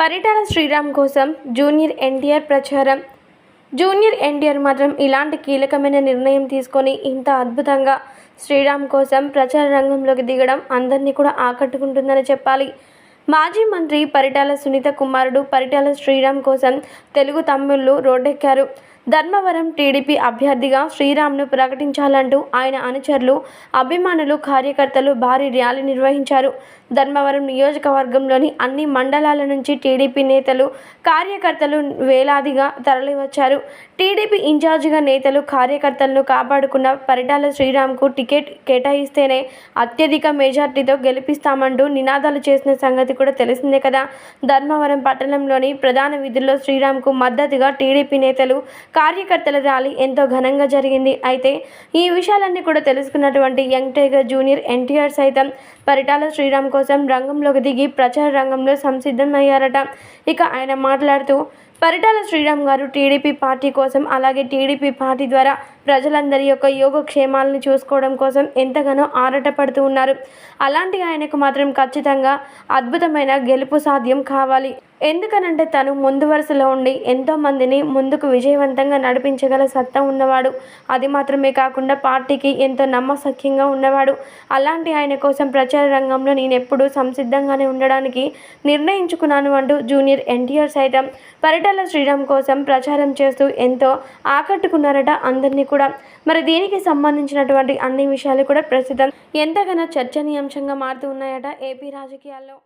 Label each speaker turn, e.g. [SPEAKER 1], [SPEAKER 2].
[SPEAKER 1] పరిటాల శ్రీరామ్ కోసం జూనియర్ ఎన్టీఆర్ ప్రచారం. జూనియర్ ఎన్టీఆర్ మాత్రం ఇలాంటి కీలకమైన నిర్ణయం తీసుకొని ఇంత అద్భుతంగా శ్రీరామ్ కోసం ప్రచార రంగంలోకి దిగడం అందరినీ కూడా ఆకట్టుకుంటుందని చెప్పాలి. మాజీ మంత్రి పరిటాల సునీత కుమారుడు పరిటాల శ్రీరామ్ కోసం తెలుగు తమ్ముళ్ళు రోడ్డెక్కారు. ధర్మవరం టీడీపీ అభ్యర్థిగా శ్రీరామ్ను ప్రకటించాలంటూ ఆయన అనుచరులు అభిమానులు కార్యకర్తలు భారీ ర్యాలీ నిర్వహించారు. ధర్మవరం నియోజకవర్గంలోని అన్ని మండలాల నుంచి టీడీపీ నేతలు కార్యకర్తలు వేలాదిగా తరలివచ్చారు. టీడీపీ ఇన్ఛార్జిగా నేతలు కార్యకర్తలను కాపాడుకున్న పరిటాల శ్రీరామ్కు టికెట్ కేటాయిస్తేనే అత్యధిక మెజార్టీతో గెలిపిస్తామంటూ నినాదాలు చేసిన సంగతి కూడా తెలిసిందే కదా. ధర్మవరం పట్టణంలోని ప్రధాన విధుల్లో శ్రీరామ్కు మద్దతుగా టీడీపీ నేతలు కార్యకర్తల ర్యాలీ ఎంతో ఘనంగా జరిగింది. అయితే ఈ విషయాలన్నీ కూడా తెలుసుకున్నటువంటి యంగ్ టైగర్ జూనియర్ ఎన్టీఆర్ సైతం పరిటాల శ్రీరామ్ కోసం రంగంలోకి దిగి ప్రచార రంగంలో సంసిద్ధమయ్యారట. ఇక ఆయన మాట్లాడుతూ పరిటాల శ్రీరామ్ గారు టీడీపీ పార్టీ కోసం అలాగే టీడీపీ పార్టీ ద్వారా ప్రజలందరి యొక్క యోగక్షేమాలను చూసుకోవడం కోసం ఎంతగానో ఆరాటపడుతూ ఉన్నారు. అలాంటి ఆయనకు మాత్రం ఖచ్చితంగా అద్భుతమైన గెలుపు సాధ్యం కావాలి. ఎందుకనంటే తను ముందు వరుసలో ఉండి ఎంతోమందిని ముందుకు విజయవంతంగా నడిపించగల సత్తా ఉన్నవాడు. అది మాత్రమే కాకుండా పార్టీకి ఎంతో నమ్మసఖ్యంగా ఉన్నవాడు. అలాంటి ఆయన కోసం ప్రచార రంగంలో నేను ఎప్పుడూ సంసిద్ధంగానే ఉండడానికి నిర్ణయించుకున్నాను అంటూ జూనియర్ ఎన్టీఆర్ సైతం పరిటాల శ్రీరామ్ కోసం ప్రచారం చేస్తూ ఎంతో ఆకట్టుకున్నారట అందరినీ కూడా. మరి దీనికి సంబంధించినటువంటి అన్ని విషయాలు కూడా ప్రస్తుతం ఎంతగానో చర్చనీయాంశంగా మారుతూ ఉన్నాయట ఏపీ రాజకీయాల్లో.